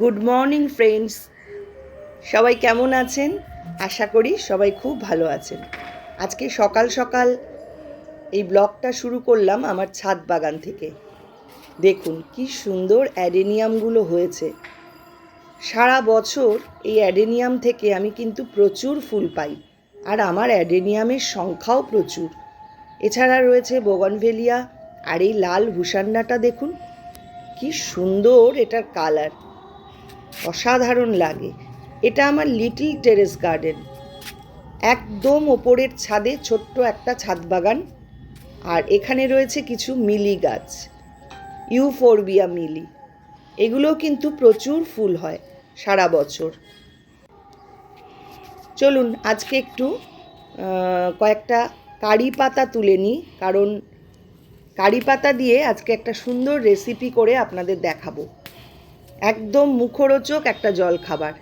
Good morning friends সবাই কেমন আছেন? আশা করি সবাই খুব ভালো আছেন। আজকে সকাল সকাল এই ব্লগটা শুরু করলাম আমার ছাদ বাগান থেকে। দেখুন, কি সুন্দর অ্যাডেনিয়ামগুলো হয়েছে। সারা বছর এই অ্যাডেনিয়াম থেকে আমি কিন্তু প্রচুর ফুল পাই, আর আমার অ্যাডেনিয়ামের সংখ্যাও প্রচুর। এছাড়া রয়েছে বোগনভেলিয়া, আর এই লাল ভুসান্নাটা দেখুন, কি সুন্দর এটার কালার। অসাধারণ লাগে। এটা আমার লিটল টেরেস গার্ডেন। একদম ওপরের ছাদে ছোট্ট একটা ছাদ বাগান আর এখানে রয়েছে কিছু মিলি গাছ। Euphorbia milii. এগুলো কিন্তু প্রচুর ফুল হয় সারা বছর। চলুন, আজকে একটু কয়েকটা কারি পাতা তুলে নিই, কারণ কারি পাতা দিয়ে আজকে একটা সুন্দর রেসিপি করে আপনাদের দেখাবো। একদম মুখরোচক একটা জল খাবার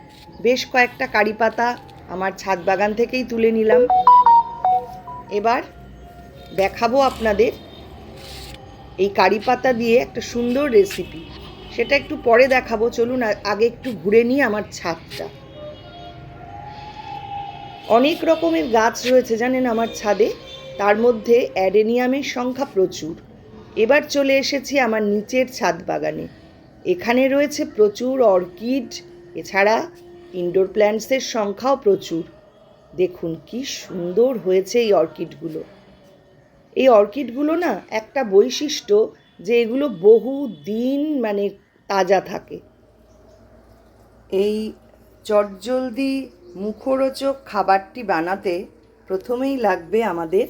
বেশ কয়েকটা কারি পাতা আমার ছাদ বাগান থেকেই তুলে নিলাম। এবার দেখাবো আপনাদের এই কারি পাতা দিয়ে একটা সুন্দর রেসিপি সেটা একটু পরে দেখাবো। চলুন আগে একটু ঘুরে নিই আমার ছাদটা। অনেক রকমের গাছ রয়েছে জানেন আমার ছাদে। তার মধ্যে অ্যাডেনিয়ামের সংখ্যা প্রচুর। এবার চলে এসেছি আমার নিচের ছাদ বাগানে। এখানে রয়েছে প্রচুর অর্কিড, এছাড়া ইনডোর প্ল্যান্টসের সংখ্যাও প্রচুর। দেখুন কি সুন্দর হয়েছে এই অর্কিডগুলো। এই অর্কিডগুলো না একটা বৈশিষ্ট্য যে এগুলো বহু দিন মানে তাজা থাকে। এই চটজলদি মুখরোচক খাবারটি বানাতে প্রথমেই লাগবে আমাদের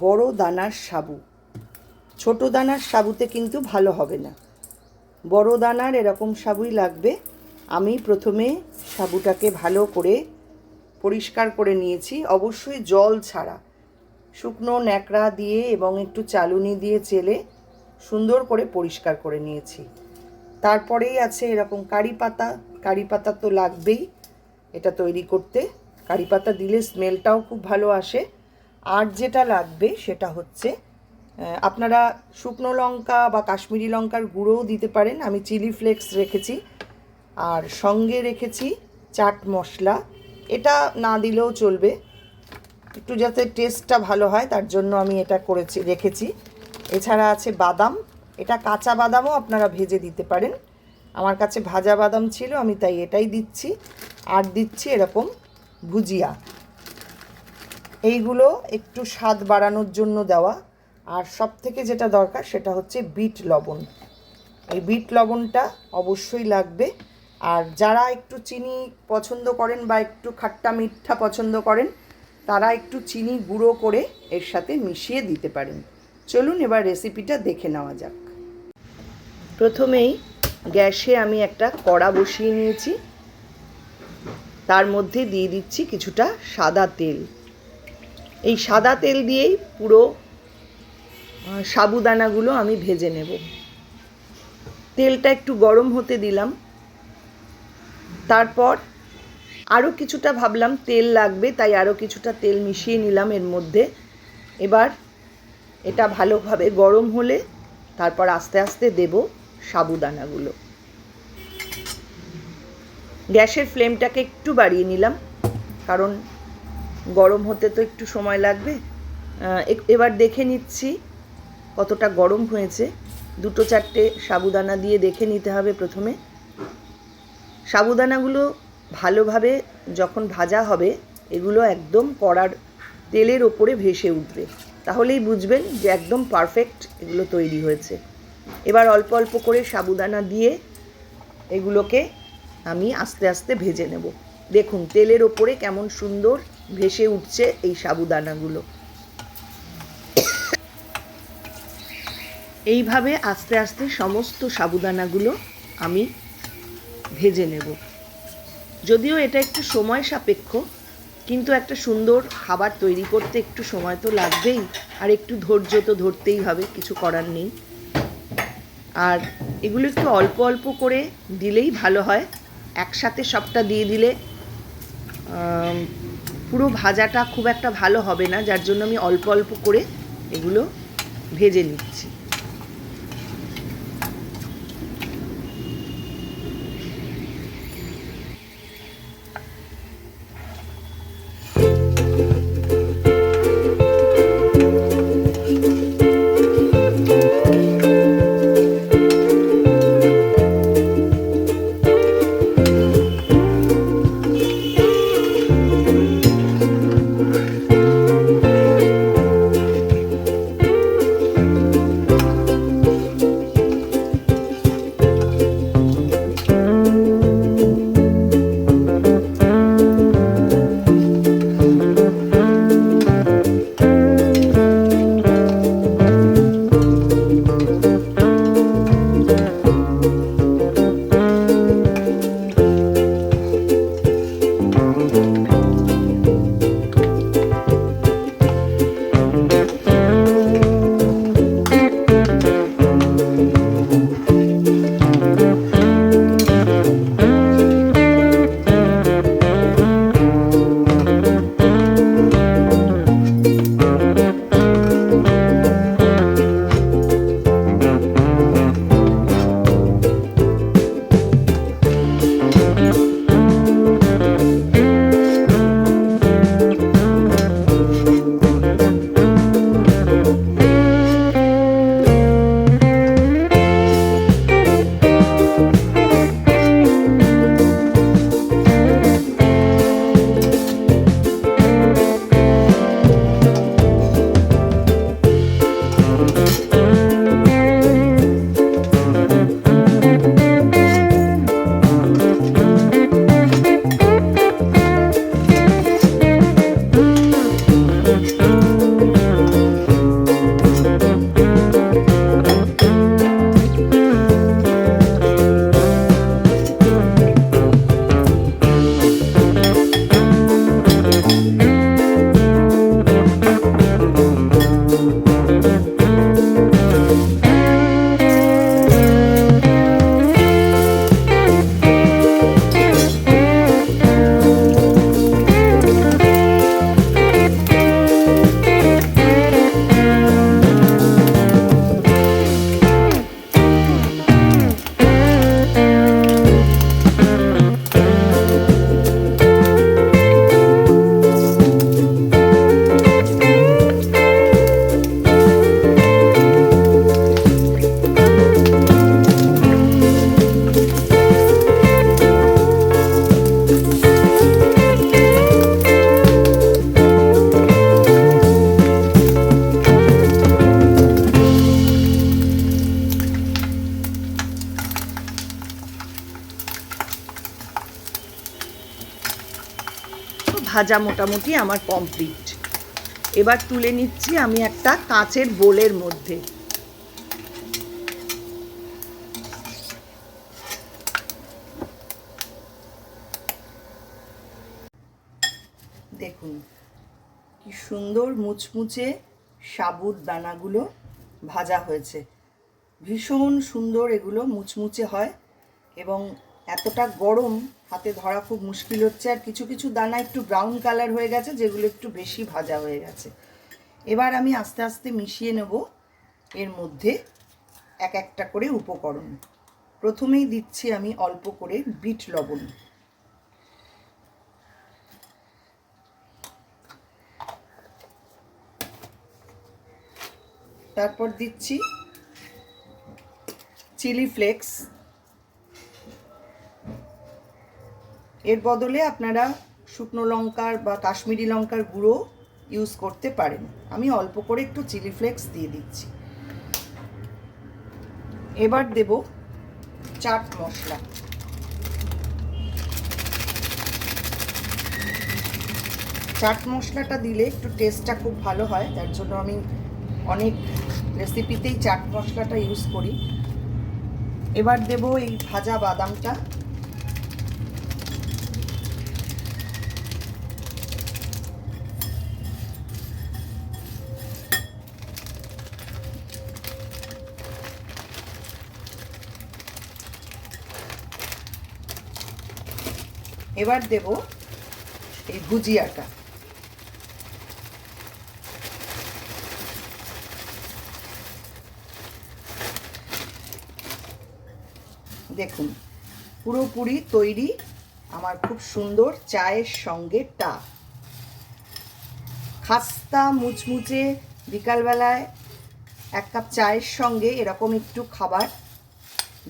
বড় দানার সাবু। ছোট দানার সাবুতে কিন্তু ভালো হবে না। বড় দানার এরকম সাবুই লাগবে। আমি প্রথমে সাবুটাকে ভালো করে পরিষ্কার করে নিয়েছি। অবশ্যই জল ছাড়া। শুকনো ন্যাকড়া দিয়ে এবং একটু চালুনি দিয়ে চেলে সুন্দর করে পরিষ্কার করে নিয়েছি। তারপরেই আছে এরকম কারি পাতা। কারি পাতা তো লাগবেই এটা তৈরি করতে। কারি পাতা দিলে স্মেলটাও খুব ভালো আসে। আর যেটা লাগবে সেটা হচ্ছে আপনারা শুকনো লঙ্কা বা কাশ্মীরি লঙ্কার গুঁড়োও দিতে পারেন। আমি চিলি ফ্লেক্স রেখেছি। আর সঙ্গে রেখেছি চাট মশলা। এটা না দিলেও চলবে। একটু যাতে টেস্টটা ভালো হয়, তার জন্য আমি এটা করেছি, রেখেছি। এছাড়া আছে বাদাম। এটা কাঁচা বাদামও আপনারা ভেজে দিতে পারেন। আমার কাছে ভাজা বাদাম ছিল, আমি তাই এটাই দিচ্ছি। আর দিচ্ছি এরকম ভুজিয়া। এইগুলো একটু স্বাদ বাড়ানোর জন্য দেওয়া। আর সব থেকে যেটা দরকার সেটা হচ্ছে বিট লবণ। এই বিট লবণটা অবশ্যই লাগবে। আর যারা একটু চিনি পছন্দ করেন বা একটু খাট্টা মিঠা পছন্দ করেন, তারা একটু চিনি গুঁড়ো করে এর সাথে মিশিয়ে দিতে পারেন। চলুন এবার রেসিপিটা দেখে নেওয়া যাক। প্রথমেই গ্যাসে আমি একটা কড়া বসিয়ে নিয়েছি। তার মধ্যে দিয়ে দিচ্ছি কিছুটা সাদা তেল। এই সাদা তেল দিয়েই পুরো সাবুদানাগুলো আমি ভেজে নেব। তেলটা একটু গরম হতে দিলাম। তারপর আরও কিছুটা ভাবলাম তেল লাগবে, তাই আরও কিছুটা তেল মিশিয়ে নিলাম এর মধ্যে। এবার এটা ভালোভাবে গরম হলে তারপর আস্তে আস্তে দেব সাবুদানাগুলো। গ্যাসের ফ্লেমটাকে একটু বাড়িয়ে নিলাম, কারণ গরম হতে তো একটু সময় লাগবে। এবার দেখে নিচ্ছি কতটা গরম হয়েছে, দুটো চারটে সাবুদানা দিয়ে দেখে নিতে হবে প্রথমে। সাবুদানাগুলো ভালোভাবে যখন ভাজা হবে, এগুলো একদম কড়ার তেলের ওপরে ভেসে উঠবে। তাহলেই বুঝবেন যে একদম পারফেক্ট এগুলো তৈরি হয়েছে। এবার অল্প অল্প করে সাবুদানা দিয়ে এগুলোকে আমি আস্তে আস্তে ভেজে নেব। দেখুন, তেলের ওপরে কেমন সুন্দর ভেসে উঠছে এই সাবুদানাগুলো। এইভাবে আস্তে আস্তে সমস্ত সাবুদানাগুলো আমি ভেজে নেব। যদিও এটা একটু সময় সাপেক্ষ, কিন্তু একটা সুন্দর খাবার তৈরি করতে একটু সময় তো লাগবেই, আর একটু ধৈর্য তো ধরতেই হবে, কিছু করার নেই। আর এগুলো একটু অল্প অল্প করে দিলেই ভালো হয়। একসাথে সবটা দিয়ে দিলে পুরো ভাজাটা খুব একটা ভালো হবে না, যার জন্য আমি অল্প অল্প করে এগুলো ভেজে নিচ্ছি। ভাজা মোটামুটি আমার কমপ্লিট। এবার তুলে নিচ্ছি আমি একটা কাঁচের বোলের মধ্যে। দেখুন, কি সুন্দর মুচমুচে সাবুত দানাগুলো ভাজা হয়েছে। ভীষণ সুন্দর এগুলো মুচমুচে হয় এবং এতটা গরম, হাতে ধরা খুব মুশকিল হচ্ছে। আর কিছু কিছু দানা একটু ব্রাউন কালার হয়ে গেছে, যেগুলো একটু বেশি ভাজা হয়ে গেছে। এবার আমি আস্তে আস্তে মিশিয়ে নেব এর মধ্যে এক একটা করে উপকরণ। প্রথমেই দিচ্ছি আমি অল্প করে বিট লবণ। তারপর দিচ্ছি চিলি ফ্লেক্স। এর বদলে আপনারা শুকনো লঙ্কার বা কাশ্মীরি লঙ্কার গুঁড়ো ইউজ করতে পারেন। আমি অল্প করে একটু চিলি ফ্লেক্স দিয়ে দিচ্ছি। এবার দেব চাট মশলা। চাট মশলাটা দিলে একটু টেস্টটা খুব ভালো হয়, তার জন্য আমি অনেক রেসিপিতেই চাট মশলাটা ইউজ করি। এবার দেব এই ভাজা বাদামটা। এবার দেব এই ভুজিয়াটা। দেখুন, পুরোপুরি তৈরি আমার খুব সুন্দর চায়ের সঙ্গে টা খাস্তা মুচমুচে বিকালবেলায় এক কাপ চায়ের সঙ্গে এরকম একটু খাবার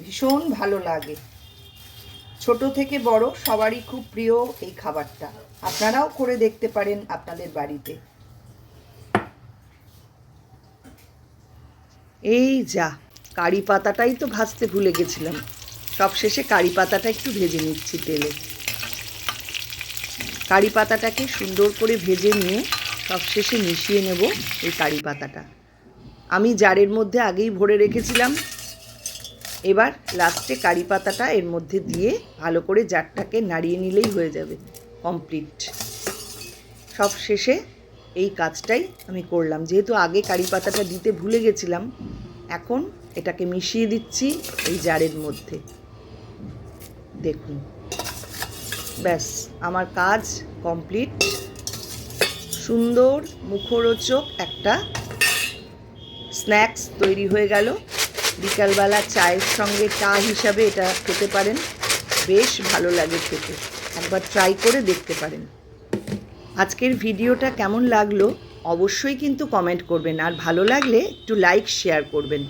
ভীষণ ভালো লাগে। ছোট থেকে বড় সবারই খুব প্রিয় এই খাবারটা। আপনারাও করে দেখতে পারেন আপনাদের বাড়িতে। এই যা, কারি পাতাটাই তো ভাজতে ভুলে গেছিলাম। সব শেষে কারি পাতাটা একটু ভেজে নিচ্ছি তেলে। কারি পাতাটাকে সুন্দর করে ভেজে নিয়ে সব শেষে মিশিয়ে নেব এই কারি পাতাটা। আমি জারের মধ্যে আগেই ভরে রেখেছিলাম। এবার লাস্টে কারি পাতাটা এর মধ্যে দিয়ে ভালো করে জারটাকে নাড়িয়ে নিলেই হয়ে যাবে কমপ্লিট সব শেষে এই কাজটাই আমি করলাম। যেহেতু আগে কারি পাতাটা দিতে ভুলে গেছিলাম, এখন এটাকে মিশিয়ে দিচ্ছি এই জারের মধ্যে। দেখুন, ব্যাস, আমার কাজ কমপ্লিট সুন্দর মুখরোচক একটা স্ন্যাক্স তৈরি হয়ে গেল। বিকালবেলা চায়ের সঙ্গে চা হিসাবে এটা খেতে পারেন। বেশ ভালো লাগে খেতে। একবার ট্রাই করে দেখতে পারেন। আজকের ভিডিওটা কেমন লাগল অবশ্যই কিন্তু কমেন্ট করবেন। আর ভালো লাগলে একটু লাইক শেয়ার করবেন।